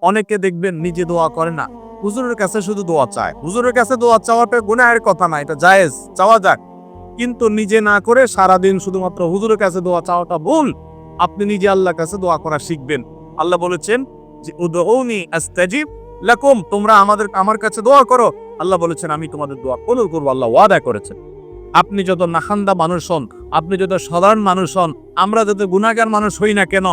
অনেকে দেখবেন নিজে দোয়া করে না। হুজুরের কাছে শুধু দোয়া চায়। হুজুরের কাছে দোয়া চাওয়াটা গুনাহের কথা না, এটা জায়েজ। চাওয়া যাক। কিন্তু নিজে না করে সারাদিন শুধুমাত্র হুজুরের কাছে দোয়া চাওয়াটা ভুল। আপনি নিজে আল্লাহর কাছে দোয়া করা শিখবেন। আল্লাহ বলেছেন যে, উদউনি আস্তাজিব লাকুম। তোমরা আমাদের, আমার কাছে দোয়া করো। আল্লাহ বলেছেন, আমি তোমাদের দোয়া কবুল করব। আল্লাহ ওয়াদা করেছেন। আপনি যত নাখান্দা মানুষ হন, আপনি যত সাধারণ মানুষ হন, আমরা যত গুণাগার মানুষ হই না কেন,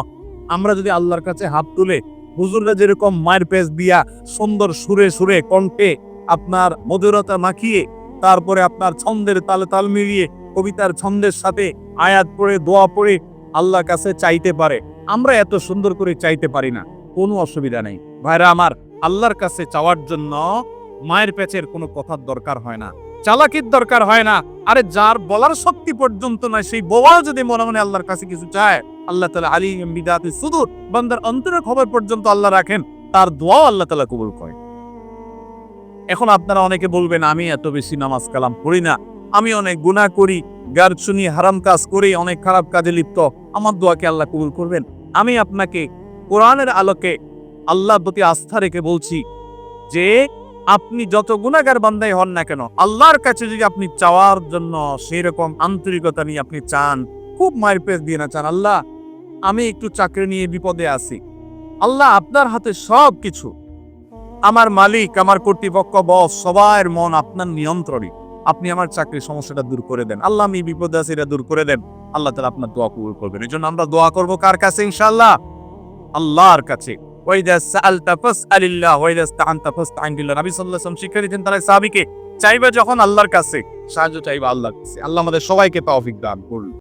আমরা যদি আল্লাহর কাছে হাত তুলে হুজুররা যেরকম মায়ের পেজ দিয়া সুন্দর সুরে সুরে কণ্ঠে আপনার মধুরতা মাখিয়ে, তারপরে আপনার ছন্দের তালে তাল মিলিয়ে কবিতার ছন্দের সাথে আয়াত পড়ে, দোয়া পড়ে আল্লাহর কাছে চাইতে পারে। আমরা এত সুন্দর করে চাইতে পারি না, কোনো অসুবিধা নেই। ভাইরা আমার, আল্লাহর কাছে চাওয়ার জন্য মায়ের পেচের কোনো কথার দরকার হয় না, চালাকির দরকার হয় না। আরে যার বলার শক্তি পর্যন্ত নয় সেই বোয়াও যদি মনে মনে আল্লাহর কাছে কিছু চায় আল্লাহ তালা আলী বিদাতে সুদূর। বান্দার অন্তরের খবর পর্যন্ত আল্লাহ রাখেন, তার দোয়াও আল্লাহ তালা কবুল করে এখন আপনারা অনেকে বলবেন, আমি এত বেশি নামাজ কালাম পড়ি না। আমি অনেক গুনাহ করি, গার শুনি হারাম কাজ করি, অনেক খারাপ কাজে লিপ্ত। আমার দোয়াকে আল্লাহ কবুল করবেন? আমি আপনাকে কোরআনের আলোকে আল্লাহর প্রতি আস্থা রেখে বলছি যে, আপনি যত গুণাগার বান্দাই হন না কেন, আল্লাহর কাছে যদি আপনি চাওয়ার জন্য সেই রকম আন্তরিকতা নিয়ে আপনি চান, খুব মায়ের পেস দিয়ে না চান। আল্লাহ আমি একটু চাকরি নিয়ে বিপদে আছি। আল্লাহ আপনার হাতে সব কিছু আমার মালিক, আমার কর্তৃপক্ষ, বস, সবার মন আপনার নিয়ন্ত্রণে। আপনি আমার চাকরির সমস্যাটা দূর করে দেন। আল্লাহ আমি বিপদে আছি, এটা দূর করে দেন। আল্লাহ তালা আপনার দোয়া কবুল করবেন। এই জন্য আমরা দোয়া করব কার কাছে ইনশাল্লাহ আল্লাহর কাছে। চাইবে যখন আল্লাহর কাছে, সাহায্য চাইবে আল্লাহর কাছে। আল্লাহ আমাদের সবাইকে তৌফিক দান করুন।